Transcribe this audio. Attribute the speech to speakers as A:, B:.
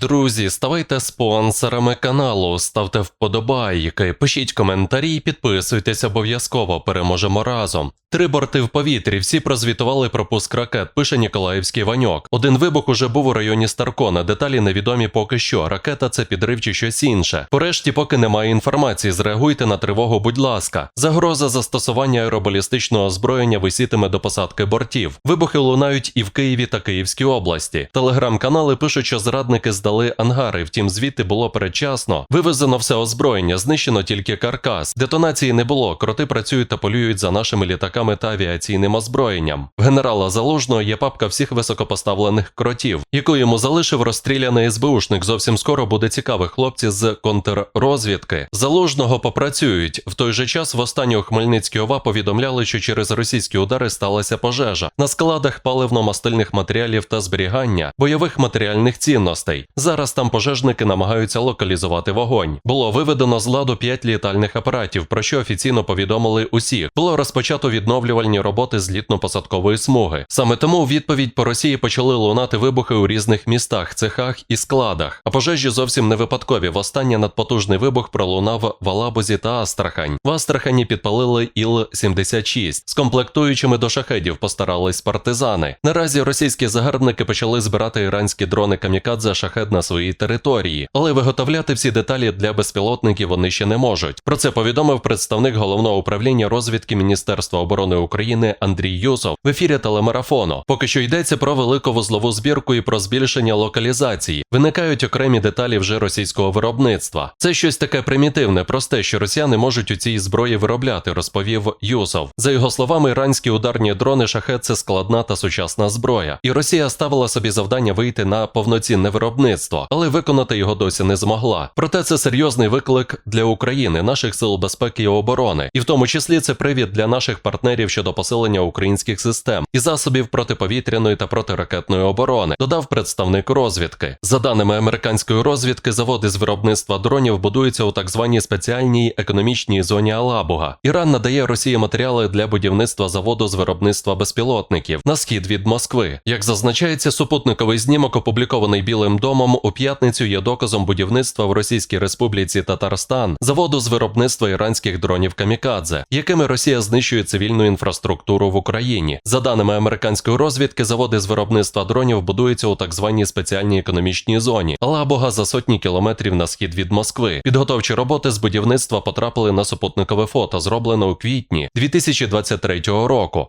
A: Друзі, ставайте спонсорами каналу, ставте вподобайки, пишіть коментарі і підписуйтесь обов'язково. Переможемо разом. Три борти в повітрі, всі прозвітували про пуск ракет, пише Ніколаївський Ваньок. Один вибух уже був у районі Старкона. Деталі невідомі поки що. Ракета це підрив чи щось інше. Порешті, поки немає інформації, зреагуйте на тривогу, будь ласка. Загроза застосування аеробалістичного озброєння висітиме до посадки бортів. Вибухи лунають і в Києві та Київській області. Телеграм-канали пишуть, що зрадники здали ангари, втім звідти було передчасно. Вивезено все озброєння, знищено тільки каркас. Детонації не було. Кроти працюють та полюють за нашими літаками та авіаційним озброєнням. В генерала Залужного є папка всіх високопоставлених кротів, яку йому залишив розстріляний СБУшник. Зовсім скоро буде цікаве хлопці з контррозвідки. Залужного попрацюють. В той же час в останній у Хмельницькій ОВА повідомляли, що через російські удари сталася пожежа на складах паливно-мастильних матеріалів та зберігання бойових матеріальних цінностей. Зараз там пожежники намагаються локалізувати вогонь. Було виведено з ладу 5 літальних апаратів, про що офіційно повідомили усіх. Було розпочато відновлювальні роботи злітно-посадкової смуги. Саме тому у відповідь по Росії почали лунати вибухи у різних містах, цехах і складах. А пожежі зовсім не випадкові. Востаннє надпотужний вибух пролунав в Алабузі та Астрахань. В Астрахані підпалили Іл-76. З комплектуючими до шахедів постарались партизани. Наразі російські загарбники почали збирати іранські дрони камікадзе шахед на своїй території, але виготовляти всі деталі для безпілотників вони ще не можуть. Про це повідомив представник головного управління розвідки Міністерства оборони України Андрій Юсов в ефірі телемарафону. Поки що йдеться про велику вузлову збірку і про збільшення локалізації. Виникають окремі деталі вже російського виробництва. Це щось таке примітивне, просте, що росіяни можуть у цій зброї виробляти, розповів Юсов. За його словами, іранські ударні дрони шахет це складна та сучасна зброя. І Росія ставила собі завдання вийти на повноцінне виробництво, але виконати його досі не змогла. Проте це серйозний виклик для України, наших сил безпеки і оборони, і в тому числі це привід для наших партнерів щодо посилення українських систем і засобів протиповітряної та протиракетної оборони, додав представник розвідки. За даними американської розвідки, заводи з виробництва дронів будуються у так званій спеціальній економічній зоні Алабуга. Іран надає Росії матеріали для будівництва заводу з виробництва безпілотників на схід від Москви. Як зазначається, супутниковий знімок, опублікований Білим домом у п'ятницю, є доказом будівництва в Російській Республіці Татарстан заводу з виробництва іранських дронів камікадзе, якими Росія знищує цивільну інфраструктуру в Україні. За даними американської розвідки, заводи з виробництва дронів будуються у так званій спеціальній економічній зоні Алабога за сотні кілометрів на схід від Москви. Підготовчі роботи з будівництва потрапили на супутникове фото, зроблене у квітні 2023 року.